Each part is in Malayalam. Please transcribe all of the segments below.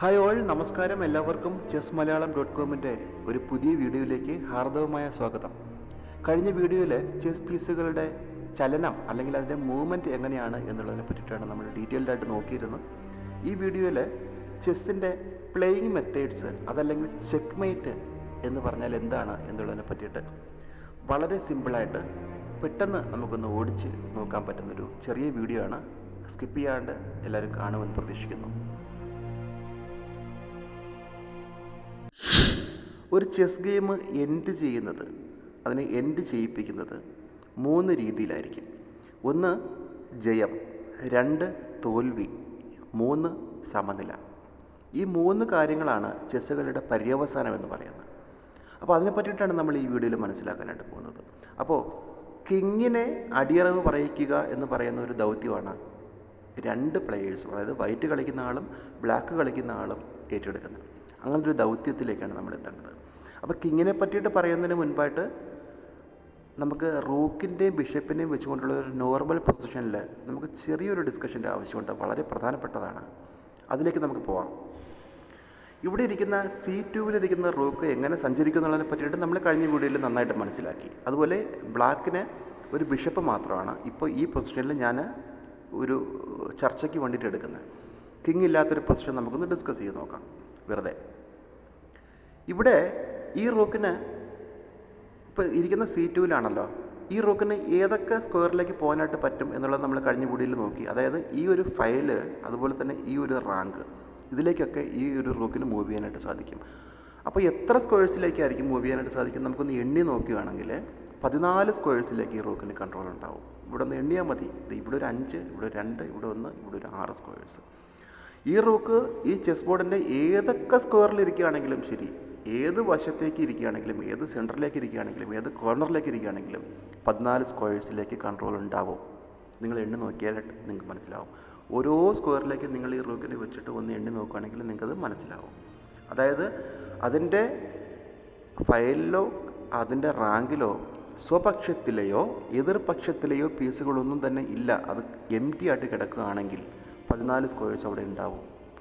ഹായ് ഓൾ നമസ്കാരം എല്ലാവർക്കും ചെസ് മലയാളം ഡോട്ട് കോമിന്റെ ഒരു പുതിയ വീഡിയോയിലേക്ക് ഹാർദവമായ സ്വാഗതം. കഴിഞ്ഞ വീഡിയോയിൽ ചെസ് പീസുകളുടെ ചലനം അല്ലെങ്കിൽ അതിന്റെ മൂവ്മെന്റ് എങ്ങനെയാണ് എന്നുള്ളതിനെ പറ്റിയിട്ടാണ് നമ്മൾ ഡീറ്റെയിൽഡ് ആയിട്ട് നോക്കിയിരുന്നത്. ഈ വീഡിയോയിൽ ചെസ്സിന്റെ പ്ലേയിങ് മെത്തേഡ്സ് അതല്ലെങ്കിൽ ചെക്ക് മെയ്റ്റ് എന്ന് പറഞ്ഞാൽ എന്താണ് എന്നുള്ളതിനെ പറ്റിയിട്ട് വളരെ സിമ്പിളായിട്ട് പെട്ടെന്ന് നമുക്കൊന്ന് ഓടിച്ച് നോക്കാൻ പറ്റുന്നൊരു ചെറിയ വീഡിയോ ആണ്. സ്കിപ്പ് ചെയ്യാണ്ട് എല്ലാവരും കാണുമെന്ന് പ്രതീക്ഷിക്കുന്നു. ഒരു ചെസ് ഗെയിം എൻഡ് ചെയ്യുന്നത് അതിനെ എൻഡ് ചെയ്യിപ്പിക്കുന്നത് മൂന്ന് രീതിയിലായിരിക്കും. ഒന്ന് ജയം. രണ്ട് തോൽവി. മൂന്ന് സമനില. ഈ മൂന്ന് കാര്യങ്ങളാണ് ചെസ്സുകളുടെ പര്യവസാനം എന്ന് പറയുന്നത്. അപ്പോൾ അതിനെ പറ്റിയിട്ടാണ് നമ്മൾ ഈ വീഡിയോയിൽ മനസ്സിലാക്കാനായിട്ട് പോകുന്നത്. അപ്പോൾ കിങ്ങിനെ അടിയറവ് പറയിക്കുക എന്ന് പറയുന്ന ഒരു ദൗത്യമാണ് രണ്ട് പ്ലെയേഴ്സും അതായത് വൈറ്റ് കളിക്കുന്ന ആളും ബ്ലാക്ക് കളിക്കുന്ന ആളും ഏറ്റെടുക്കുന്നത്. അങ്ങനെ ഒരു ദൗത്യത്തിലേക്കാണ് നമ്മൾ എത്തേണ്ടത് അപ്പോൾ കിങ്ങിനെ പറ്റിയിട്ട് പറയുന്നതിന് മുൻപായിട്ട് നമുക്ക് റൂക്കിന്റെയും ബിഷപ്പിന്റെയും വെച്ചുകൊണ്ടുള്ള ഒരു നോർമൽ പൊസിഷനിൽ നമുക്ക് ചെറിയൊരു ഡിസ്കഷന്റെ ആവശ്യമുണ്ട്. വളരെ പ്രധാനപ്പെട്ടതാണ്. അതിലേക്ക് നമുക്ക് പോവാം. ഇവിടെ ഇരിക്കുന്ന സി ട്യൂവിലിരിക്കുന്ന റൂക്ക് എങ്ങനെ സഞ്ചരിക്കും എന്നുള്ളതിനെ പറ്റിയിട്ട് നമ്മൾ കഴിഞ്ഞ വീഡിയോയിൽ നന്നായിട്ട് മനസ്സിലാക്കി. അതുപോലെ ബ്ലാക്കിന് ഒരു ബിഷപ്പ് മാത്രമാണ് ഇപ്പോൾ ഈ പൊസിഷനിൽ ഞാൻ ഒരു ചർച്ചയ്ക്ക് വേണ്ടിയിട്ട് എടുക്കുന്നത്. കിങ് ഇല്ലാത്തൊരു പൊസിഷൻ നമുക്കൊന്ന് ഡിസ്കസ് ചെയ്ത് നോക്കാം. വെറുതെ. ഇവിടെ ഈ റൂക്കിന് ഇപ്പോൾ ഇരിക്കുന്ന സി ടുവിലാണല്ലോ. ഈ റൂക്കിന് ഏതൊക്കെ സ്ക്വയറിലേക്ക് പോകാനായിട്ട് പറ്റും എന്നുള്ളത് നമ്മൾ കഴിഞ്ഞ വീഡിയോയിൽ നോക്കി. അതായത് ഈ ഒരു ഫയൽ അതുപോലെ തന്നെ ഈ ഒരു റാങ്ക് ഇതിലേക്കൊക്കെ ഈ ഒരു റൂക്കിന് മൂവ് ചെയ്യാനായിട്ട് സാധിക്കും. അപ്പോൾ എത്ര സ്ക്വയേഴ്സിലേക്കായിരിക്കും മൂവ് ചെയ്യാനായിട്ട് സാധിക്കും? നമുക്കൊന്ന് എണ്ണി നോക്കുകയാണെങ്കിൽ പതിനാല് സ്ക്വയേഴ്സിലേക്ക് ഈ റൂക്കിന് കൺട്രോൾ ഉണ്ടാവും. ഇവിടെ ഒന്ന് എണ്ണിയാൽ മതി. ഇത് ഇവിടെ ഒരു അഞ്ച് ഇവിടെ രണ്ട് ഇവിടെ ഒന്ന് ഇവിടെ ഒരു ആറ് സ്ക്വയേഴ്സ് ഈ റൂക്ക് ഈ ചെസ് ബോർഡിന്റെ ഏതൊക്കെ സ്ക്വയറിൽ ഇരിക്കുകയാണെങ്കിലും ശരി ഏത് വശത്തേക്ക് ഇരിക്കുകയാണെങ്കിലും ഏത് സെന്ററിലേക്ക് ഇരിക്കുകയാണെങ്കിലും ഏത് കോർണറിലേക്ക് ഇരിക്കുകയാണെങ്കിലും പതിനാല് സ്ക്വയേഴ്സിലേക്ക് കൺട്രോൾ ഉണ്ടാവും. നിങ്ങൾ എണ്ണി നോക്കിയാൽ നിങ്ങൾക്ക് മനസ്സിലാവും. ഓരോ സ്ക്വയറിലേക്ക് നിങ്ങൾ ഈ റൂക്കിനെ വെച്ചിട്ട് ഒന്ന് എണ്ണി നോക്കുകയാണെങ്കിൽ നിങ്ങൾക്കത് മനസ്സിലാവും. അതായത് അതിന്റെ ഫയലിലോ അതിന്റെ റാങ്കിലോ സ്വപക്ഷത്തിലെയോ എതിർപക്ഷത്തിലെയോ പീസുകളൊന്നും തന്നെ ഇല്ല. അത് എം ടി ആയിട്ട് കിടക്കുകയാണെങ്കിൽ പതിനാല് സ്ക്വയേഴ്സ് അവിടെ ഉണ്ടാവും.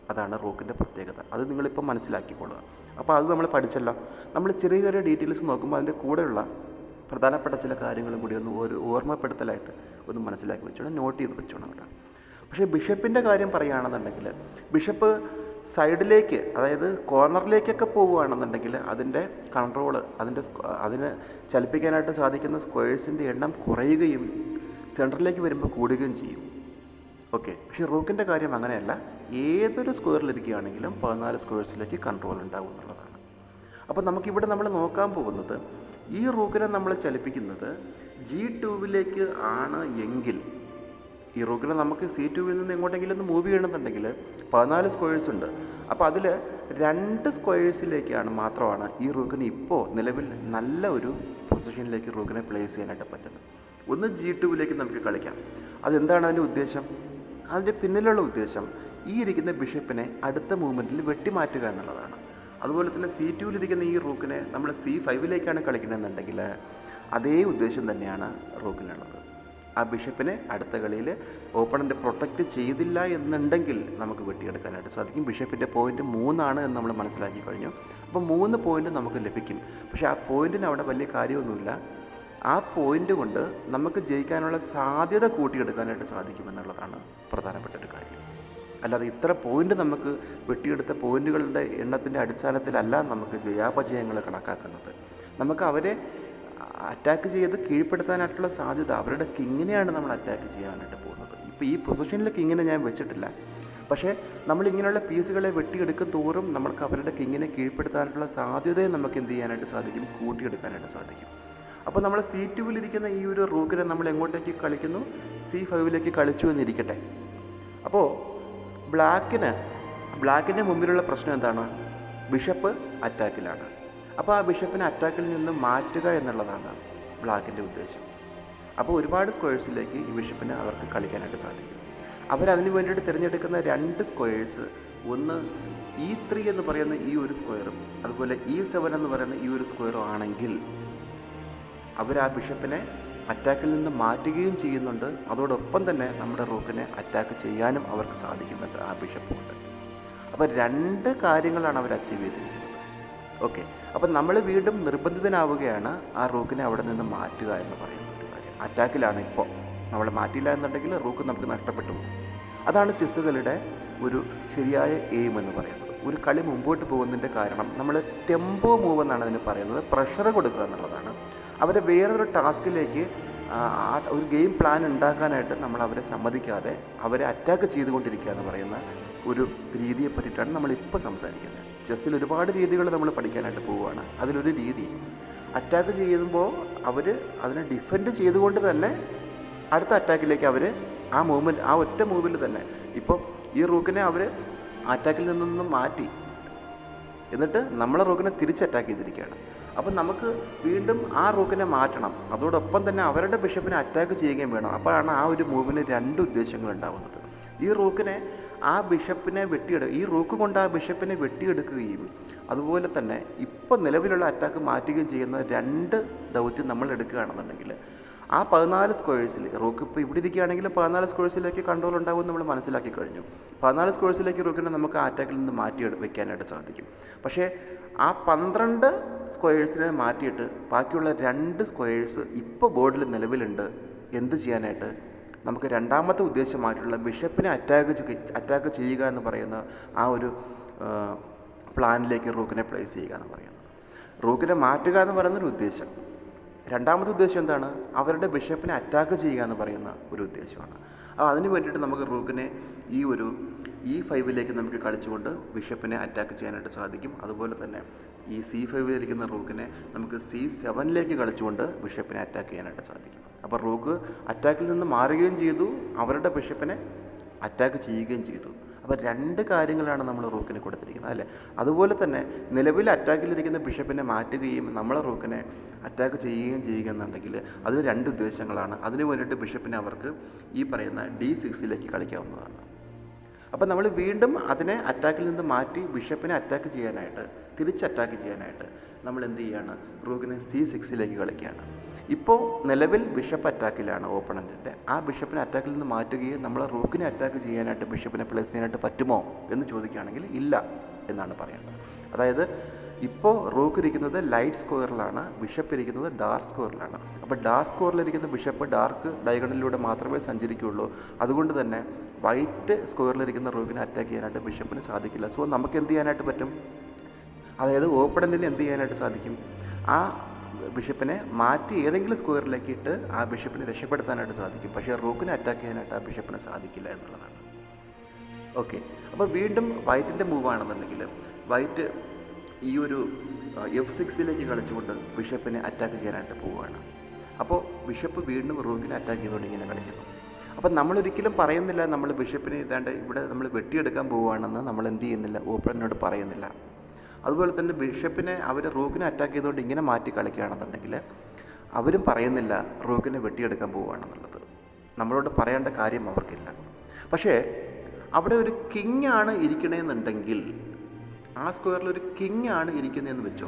അതാണ് റോക്കിന്റെ പ്രത്യേകത. അത് നിങ്ങളിപ്പോൾ മനസ്സിലാക്കിക്കൊള്ളുക. അപ്പോൾ അത് നമ്മൾ പഠിച്ചല്ലോ. നമ്മൾ ചെറിയ ചെറിയ ഡീറ്റെയിൽസ് നോക്കുമ്പോൾ അതിന്റെ കൂടെയുള്ള പ്രധാനപ്പെട്ട ചില കാര്യങ്ങളും കൂടി ഒന്ന് ഒരു ഓർമ്മപ്പെടുത്തലായിട്ട് ഒന്ന് മനസ്സിലാക്കി വെച്ചോണം. നോട്ട് ചെയ്ത് വെച്ചോണം കേട്ടോ. പക്ഷേ ബിഷപ്പിന്റെ കാര്യം പറയുകയാണെന്നുണ്ടെങ്കിൽ ബിഷപ്പ് സൈഡിലേക്ക് അതായത് കോർണറിലേക്കൊക്കെ പോവുകയാണെന്നുണ്ടെങ്കിൽ അതിന്റെ കൺട്രോൾ അതിന്റെ അതിന് ചലിപ്പിക്കാനായിട്ട് സാധിക്കുന്ന സ്ക്വയേഴ്സിന്റെ എണ്ണം കുറയുകയും സെന്ററിലേക്ക് വരുമ്പോൾ കൂടുകയും ചെയ്യും. ഓക്കെ. പക്ഷേ റൂക്കിന്റെ കാര്യം അങ്ങനെയല്ല. ഏതൊരു സ്ക്വയറിലിരിക്കുകയാണെങ്കിലും പതിനാല് സ്ക്വയേഴ്സിലേക്ക് കൺട്രോൾ ഉണ്ടാവും എന്നുള്ളതാണ്. അപ്പോൾ നമുക്കിവിടെ നമ്മൾ നോക്കാൻ പോകുന്നത് ഈ റൂക്കിനെ നമ്മൾ ചലിപ്പിക്കുന്നത് ജി ടൂവിലേക്ക് ആണ് എങ്കിൽ ഈ റൂക്കിനെ നമുക്ക് സി ടുവിൽ നിന്ന് എങ്ങോട്ടെങ്കിലും ഒന്ന് മൂവ് ചെയ്യണമെന്നുണ്ടെങ്കിൽ പതിനാല് സ്ക്വയേഴ്സ് ഉണ്ട്. അപ്പോൾ അതിൽ രണ്ട് സ്ക്വയേഴ്സിലേക്കാണ് മാത്രമാണ് ഈ റൂക്കിന് ഇപ്പോൾ നിലവിൽ നല്ല ഒരു പൊസിഷനിലേക്ക് റൂക്കിനെ പ്ലേസ് ചെയ്യാനായിട്ട് പറ്റുന്നത്. ഒന്ന് ജി ടുവിലേക്ക് നമുക്ക് കളിക്കാം. അതെന്താണ് അതിന്റെ ഉദ്ദേശം? അതിന്റെ പിന്നിലുള്ള ഉദ്ദേശം ഈ ഇരിക്കുന്ന ബിഷപ്പിനെ അടുത്ത മൂവ്മെന്റിൽ വെട്ടിമാറ്റുക എന്നുള്ളതാണ്. അതുപോലെ തന്നെ സി ടുവിലിരിക്കുന്ന ഈ റൂക്കിനെ നമ്മൾ സി ഫൈവിലേക്കാണ് കളിക്കണമെന്നുണ്ടെങ്കിൽ അതേ ഉദ്ദേശം തന്നെയാണ് റൂക്കിനുള്ളത്. ആ ബിഷപ്പിനെ അടുത്ത കളിയിൽ ഓപ്പണന്റ് പ്രൊട്ടക്റ്റ് ചെയ്തില്ല എന്നുണ്ടെങ്കിൽ നമുക്ക് വെട്ടിയെടുക്കാനായിട്ട് സാധിക്കും. ബിഷപ്പിന്റെ പോയിന്റ് മൂന്നാണ് എന്ന് നമ്മൾ മനസ്സിലാക്കി കഴിഞ്ഞു. അപ്പോൾ മൂന്ന് പോയിന്റ് നമുക്ക് ലഭിക്കും. പക്ഷേ ആ പോയിന്റിന് അവിടെ വലിയ കാര്യമൊന്നുമില്ല. ആ പോയിന്റ് കൊണ്ട് നമുക്ക് ജയിക്കാനുള്ള സാധ്യത കൂട്ടിയെടുക്കാനായിട്ട് സാധിക്കുമെന്നുള്ളതാണ് പ്രധാനപ്പെട്ട ഒരു കാര്യം. അല്ലാതെ ഇത്ര പോയിന്റ് നമുക്ക് വെട്ടിയെടുത്ത പോയിന്റുകളുടെ എണ്ണത്തിന്റെ അടിസ്ഥാനത്തിലല്ല നമുക്ക് ജയാപജയങ്ങൾ കണക്കാക്കുന്നത്. നമുക്ക് അവരെ അറ്റാക്ക് ചെയ്ത് കീഴ്പ്പെടുത്താനായിട്ടുള്ള സാധ്യത അവരുടെ കിങ്ങിനെയാണ് നമ്മൾ അറ്റാക്ക് ചെയ്യാനായിട്ട് പോകുന്നത്. ഇപ്പോൾ ഈ പൊസിഷനിൽ കിങ്ങിനെ ഞാൻ വെച്ചിട്ടില്ല. പക്ഷേ നമ്മൾ ഇങ്ങനെയുള്ള പീസുകളെ വെട്ടിയെടുക്കും തോറും നമുക്ക് അവരുടെ കിങ്ങിനെ കീഴ്പ്പെടുത്താനായിട്ടുള്ള സാധ്യതയെ നമുക്ക് എന്ത് ചെയ്യാനായിട്ട് സാധിക്കും? കൂട്ടിയെടുക്കാനായിട്ട് സാധിക്കും. അപ്പോൾ നമ്മൾ സി ടുവിലിരിക്കുന്ന ഈ ഒരു റൂക്കിനെ നമ്മൾ എങ്ങോട്ടേക്ക് കളിക്കുന്നു? സി ഫൈവിലേക്ക് കളിച്ചു എന്നിരിക്കട്ടെ. അപ്പോൾ ബ്ലാക്കിന് ബ്ലാക്കിന്റെ മുമ്പിലുള്ള പ്രശ്നം എന്താണ്? ബിഷപ്പ് അറ്റാക്കിലാണ്. അപ്പോൾ ആ ബിഷപ്പിനെ അറ്റാക്കിൽ നിന്ന് മാറ്റുക എന്നുള്ളതാണ് ബ്ലാക്കിന്റെ ഉദ്ദേശം. അപ്പോൾ ഒരുപാട് സ്ക്വയേഴ്സിലേക്ക് ഈ ബിഷപ്പിനെ അവർക്ക് കളിക്കാനായിട്ട് സാധിക്കും. അവരതിന് വേണ്ടിയിട്ട് തിരഞ്ഞെടുക്കുന്ന രണ്ട് സ്ക്വയേഴ്സ് ഒന്ന് ഇ ത്രീ എന്ന് പറയുന്ന ഈ ഒരു സ്ക്വയറും അതുപോലെ ഇ സെവൻ എന്ന് പറയുന്ന ഈ ഒരു സ്ക്വയറും ആണെങ്കിൽ അവർ ആ ബിഷപ്പിനെ അറ്റാക്കിൽ നിന്ന് മാറ്റുകയും ചെയ്യുന്നുണ്ട്. അതോടൊപ്പം തന്നെ നമ്മുടെ റൂക്കിനെ അറ്റാക്ക് ചെയ്യാനും അവർക്ക് സാധിക്കുന്നുണ്ട് ആ ബിഷപ്പ് കൊണ്ട് അപ്പോൾ രണ്ട് കാര്യങ്ങളാണ് അവർ അച്ചീവ് ചെയ്തിരിക്കുന്നത്. ഓക്കെ അപ്പം നമ്മൾ വീണ്ടും നിർബന്ധിതനാവുകയാണ് ആ റൂക്കിനെ അവിടെ നിന്ന് മാറ്റുക എന്ന് പറയുന്ന ഒരു കാര്യം. അറ്റാക്കിലാണ് ഇപ്പോൾ നമ്മൾ മാറ്റിയില്ല എന്നുണ്ടെങ്കിൽ റൂക്ക് നമുക്ക് നഷ്ടപ്പെട്ടു പോകും. അതാണ് ചെസ്സുകളുടെ ഒരു ശരിയായ എയിം എന്ന് പറയുന്നത്. ഒരു കളി മുമ്പോട്ട് പോകുന്നതിന്റെ കാരണം നമ്മൾ ടെമ്പോ മൂവ് എന്നാണ് അതിന് പറയുന്നത്. പ്രഷർ കൊടുക്കുക എന്നുള്ളതാണ്. അവരെ വേറൊരു ടാസ്കിലേക്ക് ഒരു ഗെയിം പ്ലാൻ ഉണ്ടാക്കാനായിട്ട് നമ്മൾ അവരെ സമ്മതിക്കാതെ അവരെ അറ്റാക്ക് ചെയ്തുകൊണ്ടിരിക്കുക എന്ന് പറയുന്ന ഒരു രീതിയെ പറ്റിയിട്ടാണ് നമ്മളിപ്പോൾ സംസാരിക്കുന്നത്. ചെസ്സിൽ ഒരുപാട് രീതികൾ നമ്മൾ പഠിക്കാനായിട്ട് പോവുകയാണ്. അതിലൊരു രീതി അറ്റാക്ക് ചെയ്യുമ്പോൾ അവർ അതിനെ ഡിഫെൻഡ് ചെയ്തുകൊണ്ട് തന്നെ അടുത്ത അറ്റാക്കിലേക്ക് അവർ ആ മൂവ്മെന്റ് ആ ഒറ്റ മൂവിൽ തന്നെ. ഇപ്പോൾ ഈ റൂക്കിനെ അവർ അറ്റാക്കിൽ നിന്നൊന്നും മാറ്റി. എന്നിട്ട് നമ്മളെ റൂക്കിനെ തിരിച്ച് അറ്റാക്ക് ചെയ്തിരിക്കുകയാണ്. അപ്പം നമുക്ക് വീണ്ടും ആ റൂക്കിനെ മാറ്റണം. അതോടൊപ്പം തന്നെ അവരുടെ ബിഷപ്പിനെ അറ്റാക്ക് ചെയ്യുകയും വേണം. അപ്പോഴാണ് ആ ഒരു മൂവിന് രണ്ട് ഉദ്ദേശങ്ങൾ ഉണ്ടാകുന്നത് ഈ റൂക്കിനെ ആ ബിഷപ്പിനെ വെട്ടിയെടു ഈ റൂക്ക് കൊണ്ട് ആ ബിഷപ്പിനെ വെട്ടിയെടുക്കുകയും അതുപോലെ തന്നെ ഇപ്പം നിലവിലുള്ള അറ്റാക്ക് മാറ്റുകയും ചെയ്യുന്ന രണ്ട് ദൗത്യം നമ്മൾ എടുക്കുകയാണെന്നുണ്ടെങ്കിൽ ആ പതിനാല് സ്ക്വയേഴ്സിൽ റോക്ക് ഇപ്പോൾ ഇവിടെ ഇരിക്കുകയാണെങ്കിലും പതിനാല് സ്ക്വയേഴ്സിലേക്ക് കൺട്രോൾ ഉണ്ടാവും നമ്മൾ മനസ്സിലാക്കി കഴിഞ്ഞു. പതിനാല് സ്ക്വയേഴ്സിലേക്ക് റോക്കിനെ നമുക്ക് അറ്റാക്കിൽ നിന്ന് മാറ്റി വെക്കാനായിട്ട് സാധിക്കും. പക്ഷേ ആ പന്ത്രണ്ട് സ്ക്വയേഴ്സിനെ മാറ്റിയിട്ട് ബാക്കിയുള്ള രണ്ട് സ്ക്വയേഴ്സ് ഇപ്പോൾ ബോർഡിൽ നിലവിലുണ്ട്. എന്ത് ചെയ്യാനായിട്ട്? നമുക്ക് രണ്ടാമത്തെ ഉദ്ദേശമായിട്ടുള്ള ബിഷപ്പിനെ അറ്റാക്ക് അറ്റാക്ക് ചെയ്യുക എന്ന് പറയുന്ന ആ ഒരു പ്ലാനിലേക്ക് റൂക്കിനെ പ്ലേസ് ചെയ്യുക എന്ന് പറയുന്നത്. റൂക്കിനെ മാറ്റുക എന്ന് പറയുന്നൊരു ഉദ്ദേശം. രണ്ടാമത്തെ ഉദ്ദേശം എന്താണ്? അവരുടെ ബിഷപ്പിനെ അറ്റാക്ക് ചെയ്യുക എന്ന് പറയുന്ന ഒരു ഉദ്ദേശമാണ്. അപ്പോൾ അതിന് വേണ്ടിയിട്ട് നമുക്ക് റൂക്കിനെ ഈ ഒരു ഈ ഫൈവിലേക്ക് നമുക്ക് കളിച്ചുകൊണ്ട് ബിഷപ്പിനെ അറ്റാക്ക് ചെയ്യാനായിട്ട് സാധിക്കും. അതുപോലെ തന്നെ ഈ സി ഫൈവിലിരിക്കുന്ന റൂക്കിനെ നമുക്ക് സി സെവനിലേക്ക് കളിച്ചുകൊണ്ട് ബിഷപ്പിനെ അറ്റാക്ക് ചെയ്യാനായിട്ട് സാധിക്കും. അപ്പോൾ റൂക്ക് അറ്റാക്കിൽ നിന്ന് മാറുകയും ചെയ്തു അവരുടെ ബിഷപ്പിനെ അറ്റാക്ക് ചെയ്യുകയും ചെയ്തു. അപ്പോൾ രണ്ട് കാര്യങ്ങളാണ് നമ്മൾ റൂക്കിന് കൊടുത്തിരിക്കുന്നത് അല്ലേ? അതുപോലെ തന്നെ നിലവിൽ അറ്റാക്കിലിരിക്കുന്ന ബിഷപ്പിനെ മാറ്റുകയും നമ്മളെ റൂക്കിനെ അറ്റാക്ക് ചെയ്യുകയും ചെയ്യുക എന്നുണ്ടെങ്കിൽ അതിന് രണ്ട് ഉദ്ദേശങ്ങളാണ്. അതിന് വേണ്ടിയിട്ട് ബിഷപ്പിനെ അവർക്ക് ഈ പറയുന്ന ഡി സിക്സിലേക്ക് കളിക്കാവുന്നതാണ്. അപ്പോൾ നമ്മൾ വീണ്ടും അതിനെ അറ്റാക്കിൽ നിന്ന് മാറ്റി ബിഷപ്പിനെ അറ്റാക്ക് ചെയ്യാനായിട്ട് തിരിച്ച് അറ്റാക്ക് ചെയ്യാനായിട്ട് നമ്മൾ എന്ത് ചെയ്യുകയാണ് റൂഗിനെ സി സിക്സിലേക്ക് കളിക്കുകയാണ്. ഇപ്പോൾ നിലവിൽ ബിഷപ്പ് അറ്റാക്കിലാണ് ഓപ്പണന്റിന്റെ ആ ബിഷപ്പിനെ അറ്റാക്കിൽ നിന്ന് മാറ്റുകയും നമ്മൾ റൂക്കിനെ അറ്റാക്ക് ചെയ്യാനായിട്ട് ബിഷപ്പിനെ പ്ലേസ് ചെയ്യാനായിട്ട് പറ്റുമോ എന്ന് ചോദിക്കുകയാണെങ്കിൽ ഇല്ല എന്നാണ് പറയേണ്ടത് അതായത് ഇപ്പോൾ റൂക്ക് ഇരിക്കുന്നത് ലൈറ്റ് സ്ക്വയറിലാണ് ബിഷപ്പ് ഇരിക്കുന്നത് ഡാർക്ക് സ്ക്വയറിലാണ്. അപ്പോൾ ഡാർക്ക് സ്ക്വയറിലിരിക്കുന്ന ബിഷപ്പ് ഡാർക്ക് ഡയഗണലിലൂടെ മാത്രമേ സഞ്ചരിക്കുകയുള്ളൂ. അതുകൊണ്ട് തന്നെ വൈറ്റ് സ്ക്വയറിലിരിക്കുന്ന റൂക്കിനെ അറ്റാക്ക് ചെയ്യാനായിട്ട് ബിഷപ്പിന് സാധിക്കില്ല. സോ നമുക്ക് എന്ത് ചെയ്യാനായിട്ട് പറ്റും? അതായത് ഓപ്പണന്റിന് എന്ത് ചെയ്യാനായിട്ട് സാധിക്കും? ആ ബിഷപ്പിനെ മാറ്റി ഏതെങ്കിലും സ്ക്വയറിലേക്ക് ഇട്ട് ആ ബിഷപ്പിനെ രക്ഷപ്പെടുത്താനായിട്ട് സാധിക്കും. പക്ഷേ റൂക്കിനെ അറ്റാക്ക് ചെയ്യാനായിട്ട് ആ ബിഷപ്പിന് സാധിക്കില്ല എന്നുള്ളതാണ്. ഓക്കെ. അപ്പോൾ വീണ്ടും വൈറ്റിന്റെ മൂവാണെന്നുണ്ടെങ്കിൽ വൈറ്റ് ഈ ഒരു എഫ് സിക്സിലേക്ക് കളിച്ചുകൊണ്ട് ബിഷപ്പിനെ അറ്റാക്ക് ചെയ്യാനായിട്ട് പോവുകയാണ്. അപ്പോൾ ബിഷപ്പ് വീണ്ടും റൂക്കിനെ അറ്റാക്ക് ചെയ്തുകൊണ്ട് ഇങ്ങനെ കളിക്കുന്നു. അപ്പം നമ്മളൊരിക്കലും പറയുന്നില്ല നമ്മൾ ബിഷപ്പിനെ ഇതാണ്ട് ഇവിടെ നമ്മൾ വെട്ടിയെടുക്കാൻ പോവുകയാണെന്ന് നമ്മൾ എന്ത് ചെയ്യുന്നില്ല ഓപ്പണറിനോട് പറയുന്നില്ല. അതുപോലെ തന്നെ ബിഷപ്പിനെ അവർ റൂക്കിനെ അറ്റാക്ക് ചെയ്തുകൊണ്ട് ഇങ്ങനെ മാറ്റി കളിക്കുകയാണെന്നുണ്ടെങ്കിൽ അവരും പറയുന്നില്ല റൂക്കിനെ വെട്ടിയെടുക്കാൻ പോവുകയാണെന്നുള്ളത്. നമ്മളോട് പറയേണ്ട കാര്യം അവർക്കില്ല. പക്ഷേ അവിടെ ഒരു കിങ്ങാണ് ഇരിക്കണമെന്നുണ്ടെങ്കിൽ ആ സ്ക്വയറിൽ ഒരു കിങ് ആണ് ഇരിക്കുന്നതെന്ന് വെച്ചോ.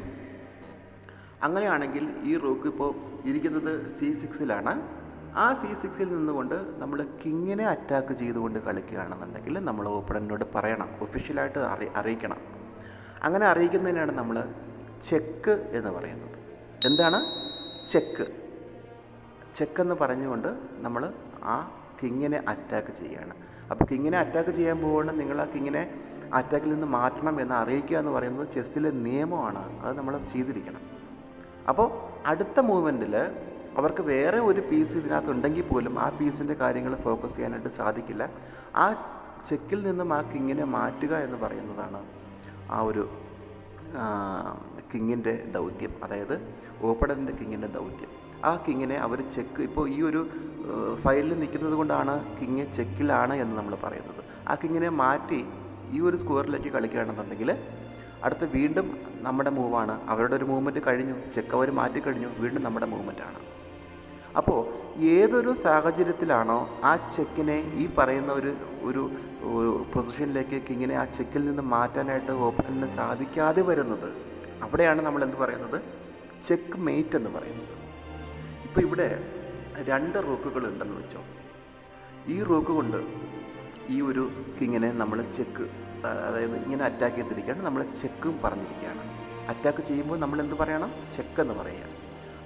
അങ്ങനെയാണെങ്കിൽ ഈ റോക്ക് ഇപ്പോൾ ഇരിക്കുന്നത് സി സിക്സിലാണ് ആ സി സിക്സിൽ നിന്നുകൊണ്ട് നമ്മൾ കിങ്ങിനെ അറ്റാക്ക് ചെയ്തുകൊണ്ട് കളിക്കുകയാണെന്നുണ്ടെങ്കിൽ നമ്മൾ ഓപ്പണനോട് പറയണം. ഒഫീഷ്യലായിട്ട് അറി അറിയിക്കണം. അങ്ങനെ അറിയിക്കുന്നതിനാണ് നമ്മൾ ചെക്ക് എന്ന് പറയുന്നത്. എന്താണ്? ചെക്ക് ചെക്കെന്ന് പറഞ്ഞുകൊണ്ട് നമ്മൾ ആ കിങ്ങിനെ അറ്റാക്ക് ചെയ്യുകയാണ് അപ്പോൾ കിങ്ങിനെ അറ്റാക്ക് ചെയ്യാൻ പോകുകയാണെങ്കിൽ നിങ്ങൾ ആ കിങ്ങിനെ അറ്റാക്കിൽ നിന്ന് മാറ്റണം എന്ന് അറിയിക്കുക എന്ന് പറയുന്നത് ചെസ്സിലെ നിയമമാണ്. അത് നമ്മൾ ചെയ്തിരിക്കണം. അപ്പോൾ അടുത്ത മൂവ്മെന്റിൽ അവർക്ക് വേറെ ഒരു പീസ് ഇതിനകത്ത് ഉണ്ടെങ്കിൽ പോലും ആ പീസിന്റെ കാര്യങ്ങൾ ഫോക്കസ് ചെയ്യാനായിട്ട് സാധിക്കില്ല. ആ ചെക്കിൽ നിന്നും ആ കിങ്ങിനെ മാറ്റുക എന്ന് പറയുന്നതാണ് ആ ഒരു കിങ്ങിന്റെ ദൗത്യം. അതായത് ഓപ്പണറിന്റെ കിങ്ങിന്റെ ദൗത്യം. ആ കിങ്ങിനെ അവർ ചെക്ക് ഇപ്പോൾ ഈ ഒരു ഫയലിൽ നിൽക്കുന്നത് കൊണ്ടാണ് കിങ് ചെക്കിലാണ് എന്ന് നമ്മൾ പറയുന്നത്. ആ കിങ്ങിനെ മാറ്റി ഈ ഒരു സ്ക്വയറിലേക്ക് കളിക്കുകയാണെന്നുണ്ടെങ്കിൽ അടുത്ത വീണ്ടും നമ്മുടെ മൂവാണ്. അവരുടെ ഒരു മൂവ്മെന്റ് കഴിഞ്ഞു. ചെക്ക് അവർ മാറ്റിക്കഴിഞ്ഞു വീണ്ടും നമ്മുടെ മൂവ്മെന്റാണ് അപ്പോൾ ഏതൊരു സാഹചര്യത്തിലാണോ ആ ചെക്കിനെ ഈ പറയുന്ന ഒരു ഒരു ഒരു പൊസിഷനിലേക്ക് കിങ്ങിനെ ആ ചെക്കിൽ നിന്ന് മാറ്റാനായിട്ട് ഓപ്പണറിന് സാധിക്കാതെ വരുന്നത് അവിടെയാണ് നമ്മൾ എന്ത് പറയുന്നത്? ചെക്ക് മെയ്റ്റ് എന്ന് പറയുന്നത്. ഇപ്പോൾ ഇവിടെ രണ്ട് റൂക്കുകൾ ഉണ്ടെന്ന് വെച്ചോ. ഈ റൂക്ക് കൊണ്ട് ഈ ഒരു കിങ്ങിനെ നമ്മൾ ചെക്ക് അതായത് ഇങ്ങനെ അറ്റാക്ക് ചെയ്തിരിക്കുകയാണ്. നമ്മൾ ചെക്കും പറഞ്ഞിരിക്കുകയാണ്. അറ്റാക്ക് ചെയ്യുമ്പോൾ നമ്മൾ എന്ത് പറയണം? ചെക്ക് എന്ന് പറയുക.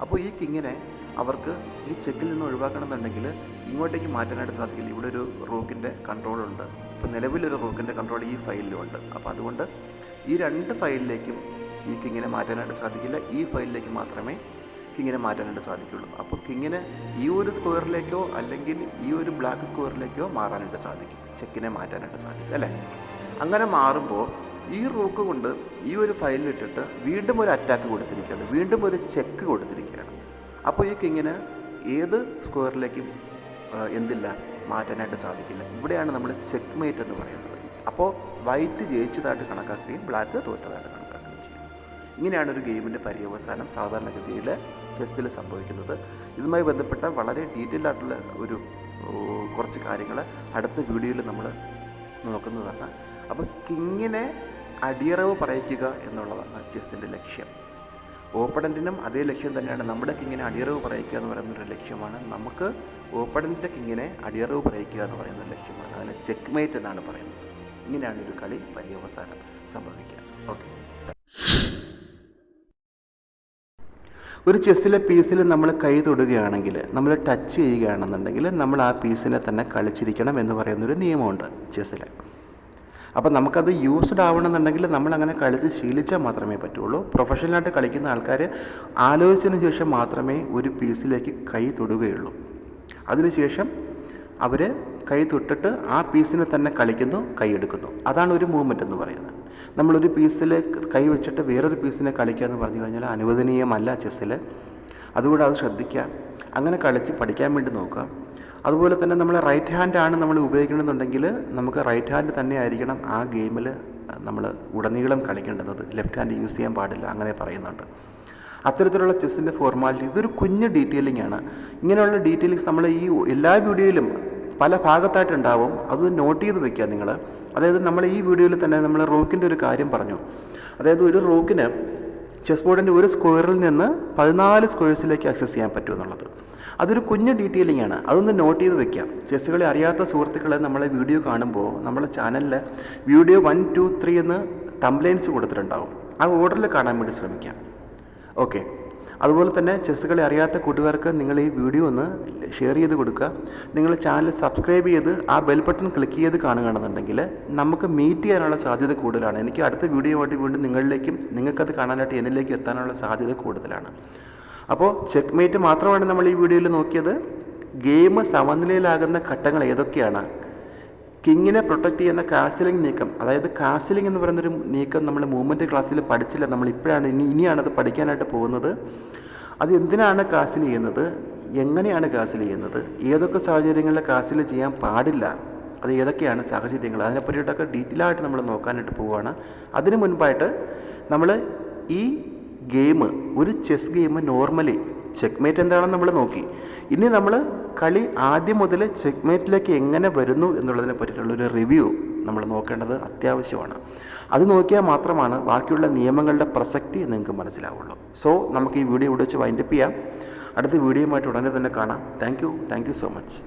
അപ്പോൾ ഈ കിങ്ങിനെ അവർക്ക് ഈ ചെക്കിൽ നിന്ന് ഒഴിവാക്കണം എന്നുണ്ടെങ്കിൽ ഇങ്ങോട്ടേക്ക് മാറ്റാനായിട്ട് സാധിക്കില്ല. ഇവിടെ ഒരു റൂക്കിന്റെ കൺട്രോളുണ്ട് ഇപ്പോൾ നിലവിലൊരു റൂക്കിന്റെ കൺട്രോൾ ഈ ഫയലിലും ഉണ്ട്. അപ്പോൾ അതുകൊണ്ട് ഈ രണ്ട് ഫയലിലേക്കും ഈ കിങ്ങിനെ മാറ്റാനായിട്ട് സാധിക്കില്ല. ഈ ഫയലിലേക്ക് മാത്രമേ കിങ്ങിനെ മാറ്റാനായിട്ട് സാധിക്കുള്ളൂ. അപ്പോൾ കിങ്ങിന് ഈ ഒരു സ്ക്വയറിലേക്കോ അല്ലെങ്കിൽ ഈ ഒരു ബ്ലാക്ക് സ്ക്വയറിലേക്കോ മാറാനായിട്ട് സാധിക്കും. ചെക്കിനെ മാറ്റാനായിട്ട് സാധിക്കും അല്ലേ? അങ്ങനെ മാറുമ്പോൾ ഈ റൂക്ക് കൊണ്ട് ഈ ഒരു ഫയലിലിട്ടിട്ട് വീണ്ടും ഒരു അറ്റാക്ക് കൊടുത്തിരിക്കുകയാണ്. വീണ്ടും ഒരു ചെക്ക് കൊടുത്തിരിക്കുകയാണ്. അപ്പോൾ ഈ കിങ്ങിന് ഏത് സ്ക്വയറിലേക്കും എന്തില്ല മാറ്റാനായിട്ട് സാധിക്കില്ല. ഇവിടെയാണ് നമ്മൾ ചെക്ക് മേറ്റ് എന്ന് പറയുന്നത്. അപ്പോൾ വൈറ്റ് ജയിച്ചതായിട്ട് കണക്കാക്കുകയും ബ്ലാക്ക് തോറ്റതായിട്ട് കണക്കാക്കുകയും ഇങ്ങനെയാണ് ഒരു ഗെയിമിന്റെ പര്യവസാനം സാധാരണഗതിയിൽ ചെസ്സിൽ സംഭവിക്കുന്നത്. ഇതുമായി ബന്ധപ്പെട്ട വളരെ ഡീറ്റെയിൽ ആയിട്ടുള്ള ഒരു കുറച്ച് കാര്യങ്ങൾ അടുത്ത വീഡിയോയിൽ നമ്മൾ നോക്കുന്നതാണ്. അപ്പോൾ കിങ്ങിനെ അടിയറവ് പറയിക്കുക എന്നുള്ളതാണ് ചെസ്സിന്റെ ലക്ഷ്യം. ഓപ്പണന്റിനും അതേ ലക്ഷ്യം തന്നെയാണ് നമ്മുടെ കിങ്ങിനെ അടിയറവ് പറയിക്കുക എന്ന് പറയുന്നൊരു ലക്ഷ്യമാണ്. നമുക്ക് ഓപ്പണന്റിന്റെ കിങ്ങിനെ അടിയറവ് പറയിക്കുക എന്ന് പറയുന്ന ലക്ഷ്യമാണ്. അതിന് ചെക്ക് മേറ്റ് എന്നാണ് പറയുന്നത്. ഇങ്ങനെയാണ് ഒരു കളി പര്യവസാനം സംഭവിക്കുക. ഓക്കെ. ഒരു ചെസ്സിലെ പീസിൽ നമ്മൾ കൈ തൊടുകയാണെങ്കിൽ നമ്മൾ ടച്ച് ചെയ്യുകയാണെന്നുണ്ടെങ്കിൽ നമ്മൾ ആ പീസിനെ തന്നെ കളിച്ചിരിക്കണം എന്ന് പറയുന്നൊരു നിയമമുണ്ട് ചെസ്സിൽ. അപ്പോൾ നമുക്കത് യൂസ്ഡ് ആവണമെന്നുണ്ടെങ്കിൽ നമ്മൾ അങ്ങനെ കളിച്ച് ശീലിച്ചാൽ മാത്രമേ പറ്റുള്ളൂ. പ്രൊഫഷണലായിട്ട് കളിക്കുന്ന ആൾക്കാർ ആലോചിച്ചതിന് ശേഷം മാത്രമേ ഒരു പീസിലേക്ക് കൈ തൊടുകയുള്ളൂ. അതിനുശേഷം അവർ കൈ തൊട്ടിട്ട് ആ പീസിനെ തന്നെ കളിക്കുന്നു കൈയെടുക്കുന്നു അതാണ് ഒരു മൂവ്മെന്റ് എന്ന് പറയുന്നത്. നമ്മളൊരു പീസിൽ കൈ വെച്ചിട്ട് വേറൊരു പീസിനെ കളിക്കുക എന്ന് പറഞ്ഞു കഴിഞ്ഞാൽ അനുവദനീയമല്ല ചെസ്സിൽ അതുകൊണ്ട് അത് ശ്രദ്ധിക്കുക. അങ്ങനെ കളിച്ച് പഠിക്കാൻ വേണ്ടി നോക്കുക. അതുപോലെ തന്നെ നമ്മൾ റൈറ്റ് ഹാൻഡ് ആണ് നമ്മൾ ഉപയോഗിക്കണമെന്നുണ്ടെങ്കിൽ നമുക്ക് റൈറ്റ് ഹാൻഡ് തന്നെ ആയിരിക്കണം ആ ഗെയിമിൽ നമ്മൾ ഉടനീളം കളിക്കേണ്ടത്. ലെഫ്റ്റ് ഹാൻഡ് യൂസ് ചെയ്യാൻ പാടില്ല. അങ്ങനെ പറയുന്നുണ്ട്. അത്തരത്തിലുള്ള ചെസ്സിന്റെ ഫോർമാലിറ്റി ഇതൊരു കുഞ്ഞ് ഡീറ്റെയിലിംഗ് ആണ്. ഇങ്ങനെയുള്ള ഡീറ്റെയിലിങ്സ് നമ്മൾ ഈ എല്ലാ വീഡിയോയിലും പല ഭാഗത്തായിട്ടുണ്ടാവും. അത് നോട്ട് ചെയ്ത് വെക്കുക നിങ്ങൾ. അതായത് നമ്മൾ ഈ വീഡിയോയിൽ തന്നെ നമ്മൾ റോക്കിന്റെ ഒരു കാര്യം പറഞ്ഞു. അതായത് ഒരു റോക്കിന് ചെസ് ബോർഡിന്റെ ഒരു സ്ക്വയറിൽ നിന്ന് പതിനാല് സ്ക്വയർസിലേക്ക് ആക്സസ് ചെയ്യാൻ പറ്റും എന്നുള്ളത്. അതൊരു കുഞ്ഞ് ഡീറ്റെയിലിംഗ് ആണ്. അതൊന്ന് നോട്ട് ചെയ്ത് വെക്കാം ചെസ്സുകളെ അറിയാത്ത സുഹൃത്തുക്കളെ നമ്മളെ വീഡിയോ കാണുമ്പോൾ നമ്മളെ ചാനലിൽ വീഡിയോ വൺ ടു ത്രീ എന്ന് കംപ്ലയിൻസ് കൊടുത്തിട്ടുണ്ടാവും. ആ ഓർഡറിൽ കാണാൻ വേണ്ടി ശ്രമിക്കാം. ഓക്കെ അതുപോലെ തന്നെ ചെസ് കളി അറിയാത്ത കൂട്ടുകാർക്ക് നിങ്ങൾ ഈ വീഡിയോ ഒന്ന് ഷെയർ ചെയ്ത് കൊടുക്കുക. നിങ്ങൾ ചാനൽ സബ്സ്ക്രൈബ് ചെയ്ത് ആ ബെൽ ബട്ടൺ ക്ലിക്ക് ചെയ്ത് കാണുകയാണെന്നുണ്ടെങ്കിൽ നമുക്ക് മീറ്റ് ചെയ്യാനുള്ള സാധ്യത കൂടുതലാണ്. എനിക്ക് അടുത്ത വീഡിയോ ആയിട്ട് വീണ്ടും നിങ്ങളിലേക്കും നിങ്ങൾക്കത് കാണാനായിട്ട് എന്നിലേക്കും എത്താനുള്ള സാധ്യത കൂടുതലാണ്. അപ്പോൾ ചെക്ക് മേറ്റ് മാത്രമാണ് നമ്മൾ ഈ വീഡിയോയിൽ നോക്കിയത്. ഗെയിം സമനിലയിലാകുന്ന ഘട്ടങ്ങൾ ഏതൊക്കെയാണ്? കിങ്ങിനെ പ്രൊട്ടക്റ്റ് ചെയ്യുന്ന കാസിലിംഗ് നീക്കം അതായത് കാസിലിംഗ് എന്ന് പറയുന്നൊരു നീക്കം നമ്മൾ മൂവ്മെന്റ് ക്ലാസ്സിൽ പഠിച്ചില്ല. നമ്മൾ ഇപ്പോഴാണ് ഇനി ഇനിയാണത് പഠിക്കാനായിട്ട് പോകുന്നത്. അത് എന്തിനാണ് കാസിൽ ചെയ്യുന്നത്? എങ്ങനെയാണ് കാസിൽ ചെയ്യുന്നത്? ഏതൊക്കെ സാഹചര്യങ്ങളിൽ കാസിൽ ചെയ്യാൻ പാടില്ല? അത് ഏതൊക്കെയാണ് സാഹചര്യങ്ങൾ? അതിനെപ്പറ്റിയിട്ടൊക്കെ ഡീറ്റെയിൽ ആയിട്ട് നമ്മൾ നോക്കാനായിട്ട് പോവുകയാണ് അതിനു മുൻപായിട്ട് നമ്മൾ ഈ ഗെയിം ഒരു ചെസ് ഗെയിം നോർമലി ചെക്ക്മേറ്റ് എന്താണെന്ന് നമ്മൾ നോക്കി. ഇനി നമ്മൾ കളി ആദ്യം മുതൽ ചെക്ക്മേറ്റിലേക്ക് എങ്ങനെ വരുന്നു എന്നുള്ളതിനെ പറ്റിയിട്ടുള്ളൊരു റിവ്യൂ നമ്മൾ നോക്കേണ്ടത് അത്യാവശ്യമാണ്. അത് നോക്കിയാൽ മാത്രമാണ് ബാക്കിയുള്ള നിയമങ്ങളുടെ പ്രസക്തി നിങ്ങൾക്ക് മനസ്സിലാവുള്ളൂ. സോ നമുക്ക് ഈ വീഡിയോ ഇവിടെ വെച്ച് വൈൻഡപ്പ് ചെയ്യാം. അടുത്ത വീഡിയോയുമായിട്ട് ഉടനെ തന്നെ കാണാം. Thank you thank you so much